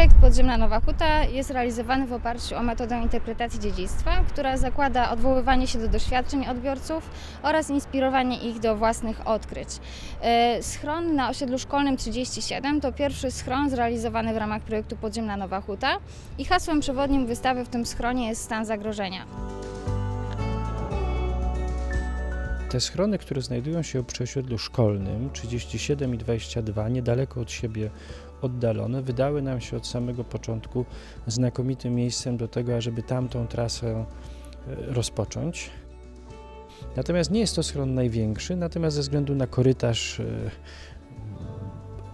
Projekt Podziemna Nowa Huta jest realizowany w oparciu o metodę interpretacji dziedzictwa, która zakłada odwoływanie się do doświadczeń odbiorców oraz inspirowanie ich do własnych odkryć. E, Schron na osiedlu szkolnym 37 to pierwszy schron zrealizowany w ramach projektu Podziemna Nowa Huta i hasłem przewodnim wystawy w tym schronie jest stan zagrożenia. Te schrony, które znajdują się przy osiedlu szkolnym 37 i 22, niedaleko od siebie oddalone, wydały nam się od samego początku znakomitym miejscem do tego, ażeby tamtą trasę e, rozpocząć. Natomiast nie jest to schron największy, natomiast ze względu na korytarz, e,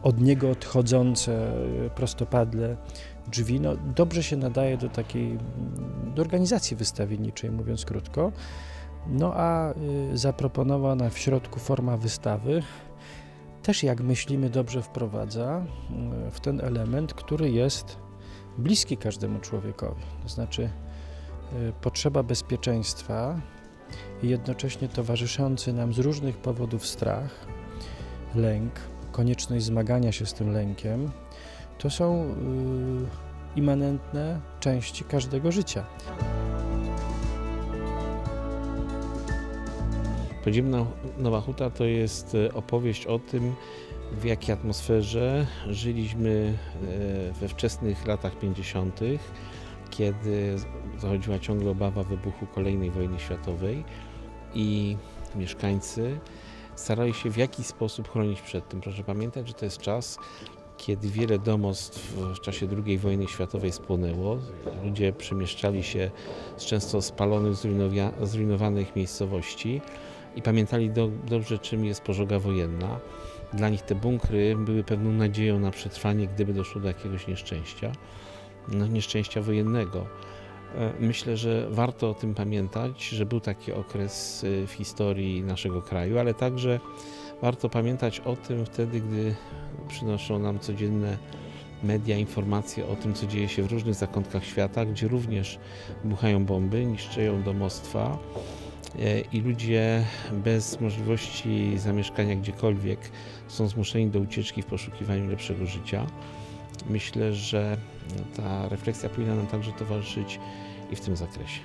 od niego odchodzące e, prostopadle drzwi, no, dobrze się nadaje do takiej mm, do organizacji wystawienniczej, mówiąc krótko. No a y, zaproponowana w środku forma wystawy też jak myślimy dobrze wprowadza y, w ten element, który jest bliski każdemu człowiekowi. To znaczy y, potrzeba bezpieczeństwa i jednocześnie towarzyszący nam z różnych powodów strach, lęk, konieczność zmagania się z tym lękiem, to są y, immanentne części każdego życia. Podziemna Nowa Huta to jest e, opowieść o tym, w jakiej atmosferze żyliśmy e, we wczesnych latach 50., kiedy zachodziła ciągle obawa wybuchu kolejnej wojny światowej i mieszkańcy starali się w jakiś sposób chronić przed tym. Proszę pamiętać, że to jest czas, kiedy wiele domostw w czasie II wojny światowej spłonęło. Ludzie przemieszczali się z często spalonych, zrujnowanych miejscowości i pamiętali do, dobrze, czym jest pożoga wojenna. Dla nich te bunkry były pewną nadzieją na przetrwanie, gdyby doszło do jakiegoś nieszczęścia, no, nieszczęścia wojennego. E, Myślę, że warto o tym pamiętać, że był taki okres y, w historii naszego kraju, ale także warto pamiętać o tym wtedy, gdy przynoszą nam codzienne media informacje o tym, co dzieje się w różnych zakątkach świata, gdzie również buchają bomby, niszczą domostwa i ludzie bez możliwości zamieszkania gdziekolwiek są zmuszeni do ucieczki w poszukiwaniu lepszego życia. Myślę, że ta refleksja powinna nam także towarzyszyć i w tym zakresie.